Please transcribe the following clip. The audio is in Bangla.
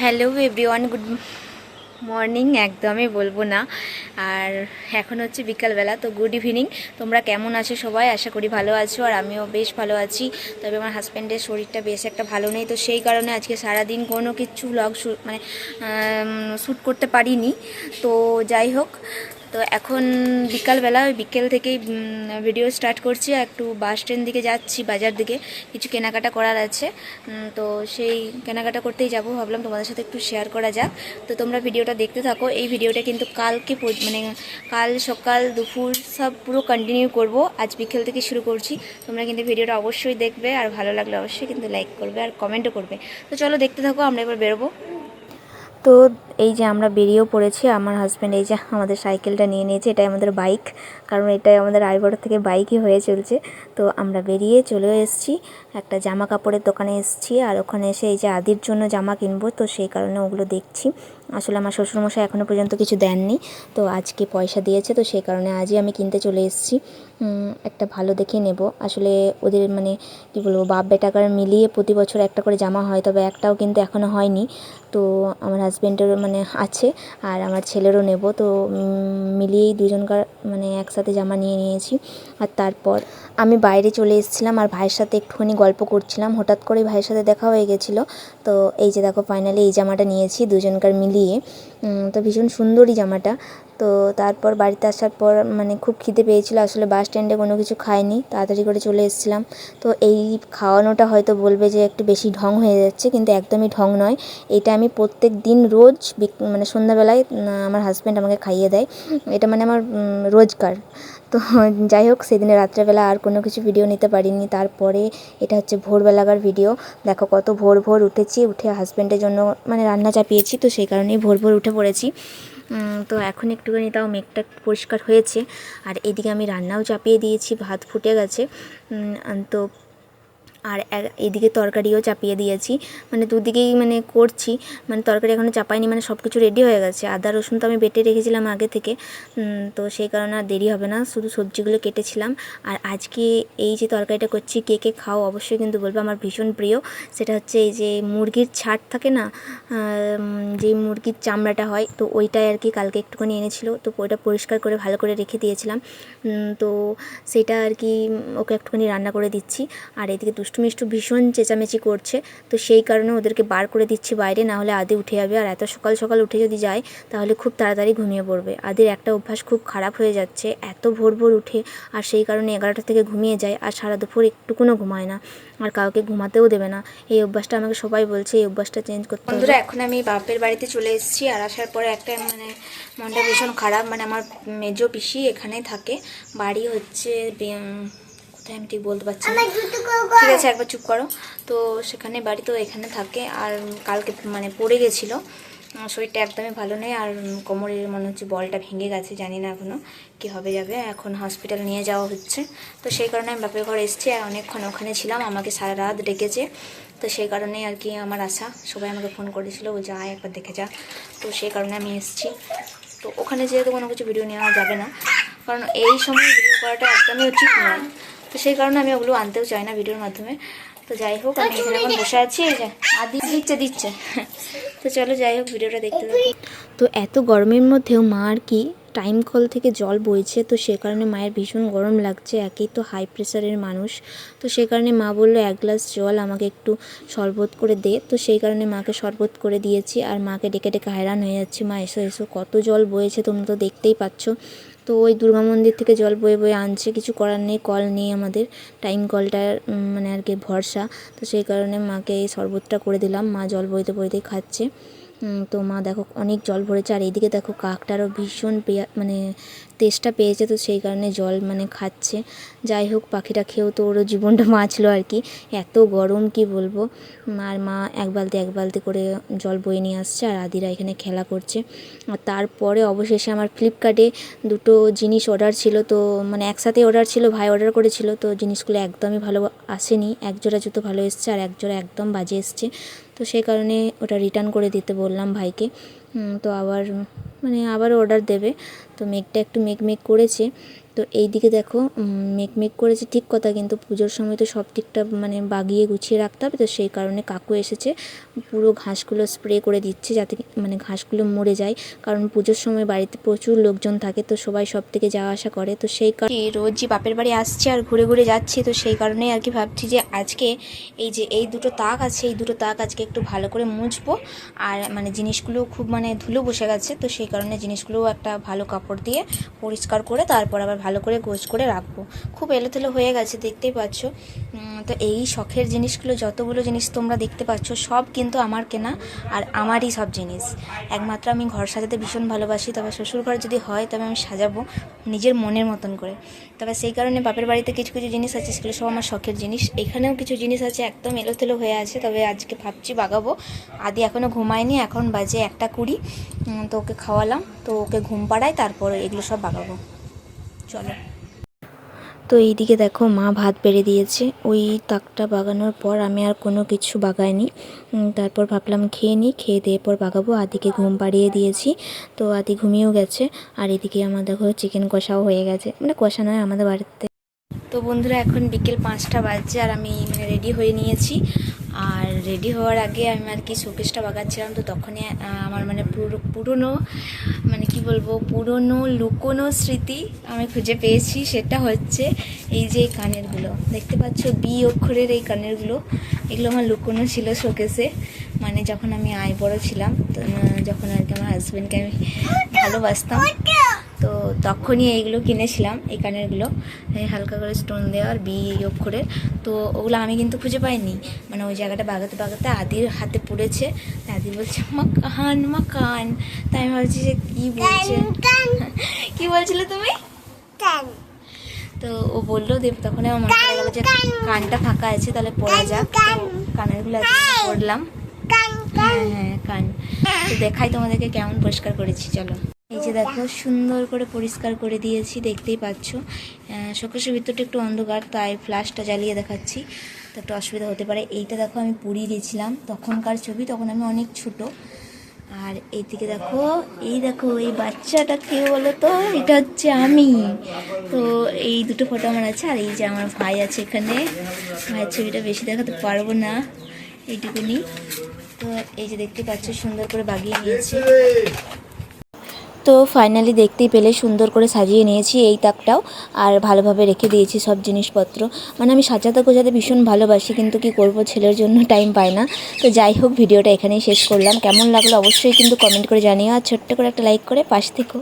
হ্যালো এভরিওয়ান, গুড মর্নিং, একদমই বলব না। আর এখন হচ্ছে বিকালবেলা, তো গুড ইভিনিং। তোমরা কেমন আছো সবাই? আশা করি ভালো আছো, আর আমিও বেশ ভালো আছি। তবে আমার হাজব্যান্ডের শরীরটা বেশ একটা ভালো নেই, তো সেই কারণে আজকে সারাদিন কোনো কিছু ব্লগ মানে শ্যুট করতে পারিনি। তো যাই হোক তো এখন বিকালবেলা, ওই বিকেল থেকেই ভিডিও স্টার্ট করছি একটু বাস স্ট্যান্ড দিকে যাচ্ছি, বাজার দিকে। কিছু কেনাকাটা করার আছে। তো সেই কেনাকাটা করতেই যাব। ভাবলাম তোমাদের সাথে একটু শেয়ার করা যাক। তো তোমরা ভিডিওটা দেখতে থাকো। এই ভিডিওটা কিন্তু কালকে মানে কাল সকাল দুপুর সব পুরো কন্টিনিউ করব। আজ বিকেল থেকে শুরু করছি। তোমরা কিন্তু ভিডিওটা অবশ্যই দেখবে। আর ভালো লাগলে অবশ্যই কিন্তু লাইক করবে আর কমেন্টও করবে। তো চলো দেখতে থাকো, আমরা এবার বেরোবো। তো এই যে আমরা বেরিয়েও পড়েছি, আমার হাজব্যান্ড এই যে আমাদের সাইকেলটা নিয়ে নিয়েছে, এটাই আমাদের বাইক কারণ এটাই আমাদের আইবড় থেকে বাইকই হয়ে চলছে। তো আমরা বেরিয়ে চলেও এসেছি, একটা জামা কাপড়ের দোকানে এসেছি, আর ওখানে এসে এই যে আদির জন্য জামা কিনবো, তো সেই কারণে ওগুলো দেখছি। আসলে আমার শ্বশুরমশাই এখনও পর্যন্ত কিছু দেননি। তো আজকে পয়সা দিয়েছে, তো সেই কারণে আজই আমি কিনতে চলে এসেছি। একটা ভালো দেখে নেব। আসলে ওদের মানে কী বলব, বাপ বেটাকার মিলিয়ে প্রতি বছর একটা করে জামা হয়, তবে একটাও কিন্তু এখনও হয়নি। তো আমার হাজব্যান্ডেরও মানে আছে, আর আমার ছেলেরও নেব। তো মিলিয়েই দুজনকার মানে একসাথে জামা নিয়ে নিয়েছি। আর তারপর আমি বাইরে চলে এসেছিলাম আর ভাইয়ের সাথে একটুখানি গল্প করছিলাম। হঠাৎ করে ভাইয়ের সাথে দেখা হয়ে গেছিল। তো এই যে দেখো ফাইনালি এই জামাটা নিয়েছি দুজনকার মিলিয়ে। তো ভীষণ সুন্দরই জামাটা। তো তারপর বাড়িতে আসার পর মানে খুব খিদে পেয়েছিল। আসলে বাস স্ট্যান্ডে কোনো কিছু খাইনি। তাড়াতাড়ি করে চলে এসেছিলাম। তো এই খাওয়ানোটা হয়তো বলবে যে একটু বেশি ঢং হয়ে যাচ্ছে কিন্তু একদমই ঢং নয়। এটা আমি প্রত্যেক দিন রোজ মানে সন্ধ্যাবেলায় আমার হাজব্যান্ড আমাকে খাইয়ে দেয়। এটা মানে আমার উম, রোজকার। তো যাই হোক সেদিনে রাত্রেবেলা আর কোনো কিছু ভিডিও নিতে পারিনি। তারপরে এটা হচ্ছে ভোরবেলাকার ভিডিও দেখো কত ভোর ভোর উঠেছি, উঠে হাজব্যান্ডের জন্য মানে রান্না চাপিয়েছি, তো সেই কারণেই ভোর ভোর উঠে পড়েছি। তো এখন একটুখানি তাও মেঘটা পরিষ্কার হয়েছে। আর এদিকে আমি রান্নাও চাপিয়ে দিয়েছি, ভাত ফুটে গেছে। তো আর এদিকে তরকারিও চাপিয়ে দিয়েছি। মানে দুদিকেই মানে করছি। মানে তরকারি এখনও চাপাইনি মানে সব কিছু রেডি হয়ে গেছে। আদা, রসুন তো আমি বেটে রেখেছিলাম আগে থেকে। তো সেই কারণে আর দেরি হবে না। শুধু সবজিগুলো কেটেছিলাম। আর আজকে এই যে তরকারিটা করছি, কে কে খাও অবশ্যই কিন্তু বলব। আমার ভীষণ প্রিয়। সেটা হচ্ছে এই যে মুরগির ছাট থাকে না যে মুরগির চামড়াটা হয়, তো ওইটাই আর কি কালকে একটুখানি এনেছিল। তো ওইটা পরিষ্কার করে ভালো করে রেখে দিয়েছিলাম। তো সেটা আর কি ওকে একটুখানি রান্না করে দিচ্ছি। আর এদিকে দুষ্টু মিষ্টু ভীষণ চেঁচামেচি করছে। তো সেই কারণে ওদেরকে বার করে দিচ্ছি বাইরে, না হলে আদি উঠে যাবে। আর এত সকাল সকাল উঠে যদি যায়, তাহলে খুব তাড়াতাড়ি ঘুমিয়ে পড়বে। আদির একটা অভ্যাস খুব খারাপ হয়ে যাচ্ছে, এত ভোর ভোর উঠে, আর সেই কারণে এগারোটা থেকে ঘুমিয়ে যায়, আর সারা দুপুর একটুকুনও ঘুমায় না, আর কাউকে ঘুমাতেও দেবে না। এই অভ্যাসটা আমাকে সবাই বলছে, এই অভ্যাসটা চেঞ্জ করতে বন্ধুরা, এখন আমি বাপের বাড়িতে চলে এসেছি, আর আসার পরে একটা মানে মনটা ভীষণ খারাপ। মানে আমার মেজো পিসি এখানেই থাকে। বাড়ি হচ্ছে কোথায় আমি ঠিক বলতে পারছি না। ঠিক আছে একবার চুপ করো। তো সেখানে বাড়ি তো এখানে থাকে আর কালকে মানে পড়ে গেছিল। শরীরটা একদমই ভালো নেই আর কোমরের মনে হচ্ছে বলটা ভেঙে গেছে জানি না এখনও কী হবে যাবে। এখন হসপিটাল নিয়ে যাওয়া হচ্ছে। তো সেই কারণে আমি বাপের ঘর এসেছি আর অনেকক্ষণ ওখানে ছিলাম আমাকে সারা রাত ডেকেছে। তো সেই কারণেই আর কি আমার আশা সবাই আমাকে ফোন করেছিল আয় একবার দেখে যা। তো সেই কারণে আমি এসেছি। তো ওখানে যেহেতু কোনো কিছু ভিডিও নেওয়া যাবে না কারণ এই সময় ভিডিও করাটা একদমই উচিত নয়। তো সেই কারণে আমি ওগুলো আনতেও চাই না ভিডিওর মাধ্যমে। তো যাই হোক, আমি এখানে এখন বসে আছি আদি দিচ্ছে দিচ্ছে। তো চলো যাই হোক, ভিডিওটা দেখতে তো এত গরমের মধ্যেও মা আর কি টাইম কল থেকে জল বইছে, তো সে কারণে মায়ের ভীষণ গরম লাগছে, একেই তো হাই প্রেশারের মানুষ। তো সেই কারণে মা বলল, এক গ্লাস জল আমাকে একটু শরবত করে দে। তো সেই কারণে মাকে শরবত করে দিয়েছি, আর মাকে ডেকে ডেকে হায়রান হয়ে যাচ্ছি। মা, এসো এসো, কত জল বয়েছে তোমরা তো দেখতেই পাচ্ছ। তো ওই দুর্গা মন্দির থেকে জল বয়ে বয়ে আনছে, কিছু করার নেই, কল নেই আমাদের। টাইম কলটার মানে আর কি ভরসা। তো সেই কারণে মাকে এই শরবতটা করে দিলাম, মা জল বইতে বইতেই খাচ্ছে। তো মা দেখো অনেক জল ভরেছে আর এইদিকে দেখো কাকটারও ভীষণ মানে তেষ্টা পেয়েছে তো সেই কারণে জল মানে খাচ্ছে। যাই হোক, পাখিটা খেয়েও তো ওরও জীবনটা বাঁচলো আর কি। এত গরম, কি বলব? আর মা এক বালতি এক বালতি করে জল বয়ে নিয়ে আসছে আর আদিরা এখানে খেলা করছে। আর তারপরে অবশেষে আমার ফ্লিপকার্টে দুটো জিনিস অর্ডার ছিল তো মানে একসাথে অর্ডার ছিল, ভাই অর্ডার করেছিল তো জিনিসগুলো একদমই ভালো আসেনি। এক জোড়া জুতো ভালো এসছে আর এক জোড়া একদম বাজে এসছে। তো সেই কারণে ওটা রিটার্ন করে দিতে বললাম ভাইকে। তো আবার মানে আবার অর্ডার দেবে। তো মেঘটা একটু মেঘ মেঘ করেছে। তো এই দিকে দেখো উম, মেঘ মেঘ করেছে ঠিক কথা কিন্তু পুজোর সময় তো সব দিকটা মানে বাগিয়ে গুছিয়ে রাখতে হবে। তো সেই কারণে কাকু এসেছে পুরো ঘাসগুলো স্প্রে করে দিচ্ছে যাতে মানে ঘাসগুলো মরে যায়। কারণ পুজোর সময় বাড়িতে প্রচুর লোকজন থাকে তো সবাই সব থেকে যাওয়া আসা করে। তো সেই কারণে রোজই বাপের বাড়ি আসছে আর ঘুরে ঘুরে যাচ্ছে তো সেই কারণেই আর কি ভাবছি যে আজকে এই যে এই দুটো তাক আছে এই দুটো তাক আজকে একটু ভালো করে মুছবো। আর মানে জিনিসগুলো খুব মানে ধুলো বসে গেছে তো সেই কারণে জিনিসগুলো একটা ভালো কাপড় দিয়ে পরিষ্কার করে তারপর আবার ভালো করে গোছ করে রাখব। খুব এলোথেলো হয়ে গেছে, দেখতেই পাচ্ছ। তো এই শখের জিনিসগুলো, যতগুলো জিনিস তোমরা দেখতে পাচ্ছ, সব কিন্তু আমার কেনা আর আমারই সব জিনিস। একমাত্র আমি ঘর সাজাতে ভীষণ ভালোবাসি, তবে শ্বশুর ঘর যদি হয় তবে আমি সাজাবো নিজের মনের মতন করে। তবে সেই কারণে বাপের বাড়িতে কিছু কিছু জিনিস আছে, সেগুলো সব আমার শখের জিনিস। এখানেও কিছু জিনিস আছে একদম এলোথেলো হয়ে আছে, তবে আজকে ভাবছি বাগাবো। আদি এখনও ঘুমায়নি, এখন বাজে একটা কুড়ি। তো ওকে খাওয়ালাম, তো ওকে ঘুম পাড়াই তারপর এগুলো সব বাগাবো। চলো। তো এইদিকে দেখো মা ভাত বেড়ে দিয়েছে। ওই তাকটা বাগানোর পর আমি আর কোনো কিছু বাগাইনি। তারপর ভাবলাম খেয়ে নিই, খেয়ে দিয়ে পর বাগাবো। আদিকে ঘুম পাড়িয়ে দিয়েছি। তো আদি ঘুমিয়েও গেছে। আর এদিকে আমার দেখো চিকেন কষাও হয়ে গেছে। মানে কষা নয়, আমাদের বাড়িতে। তো বন্ধুরা, এখন বিকেল পাঁচটা বাজছে আর আমি মানে রেডি হয়ে নিয়েছি। আর রেডি হওয়ার আগে আমি আর কি শোকেসটা বাগাচ্ছিলাম। তো তখনই আমার মানে পুরো, পুরনো মানে বলব, পুরনো, লুকোনো স্মৃতি আমি খুঁজে পেয়েছি। সেটা হচ্ছে এই যে এই কানেরগুলো। দেখতে পাচ্ছ বি অক্ষরের এই কানেরগুলো। এগুলো আমার লুকোনো ছিল শোকেসে। মানে যখন আমি আয় বড় ছিলাম যখন আর কি আমার হাজব্যান্ডকে আমি ভালোবাসতাম। তখনই এইগুলো কিনেছিলাম এই কানেরগুলো। এই হালকা করে স্টোন দেওয়ার বি অক্ষরের তো ওগুলো আমি কিন্তু খুঁজে পাইনি। মানে ওই জায়গাটা বাগাতে বাগাতে আদির হাতে পড়েছে। তাই আদি বলছে মা কান মা কান তাই আমি ভাবছি যে কী বলছে? কি বলছিলে তুমি? তো ও বলল দেব তখন আমার মনে পড়ে গেলো যে কানটা ফাঁকা আছে তাহলে পড়া যাক। কানেরগুলো পড়লাম। হ্যাঁ হ্যাঁ কান। তো দেখাই তোমাদেরকে কেমন পরিষ্কার করেছি চলো। এই যে দেখো, সুন্দর করে পরিষ্কার করে দিয়েছি, দেখতেই পাচ্ছ। শোকেশের ভিতরটা একটু অন্ধকার, তাই ফ্ল্যাশটা জ্বালিয়ে দেখাচ্ছি। তো একটু অসুবিধা হতে পারে। এইটা দেখো, আমি পুরী গেছিলাম তখনকার ছবি, তখন আমি অনেক ছোট। আর এইদিকে দেখো, এই দেখো, এই বাচ্চাটা কে বলো তো এটা হচ্ছে আমি। তো এই দুটো ফটো আমার আছে, আর এই যে আমার ভাই আছে এখানে। ভাইয়ের ছবিটা বেশি দেখাতে পারব না, এইটুকুনি। তো এই যে দেখতে পাচ্ছ, সুন্দর করে বাগিয়ে নিয়েছে। তো ফাইনালি দেখতেই পেলে, সুন্দর করে সাজিয়ে নিয়েছি এই তাকটাও আর ভালোভাবে রেখে দিয়েছি সব জিনিসপত্র। মানে আমি সাজাতে গোজাতে ভীষণ ভালোবাসি, কিন্তু কি করব ছেলের জন্য টাইম পায় না। তো যাই হোক, ভিডিওটা এখানেই শেষ করলাম। কেমন লাগল অবশ্যই কিন্তু কমেন্ট করে জানিও আর ছোট্ট করে একটা লাইক করে পাশ থেকো।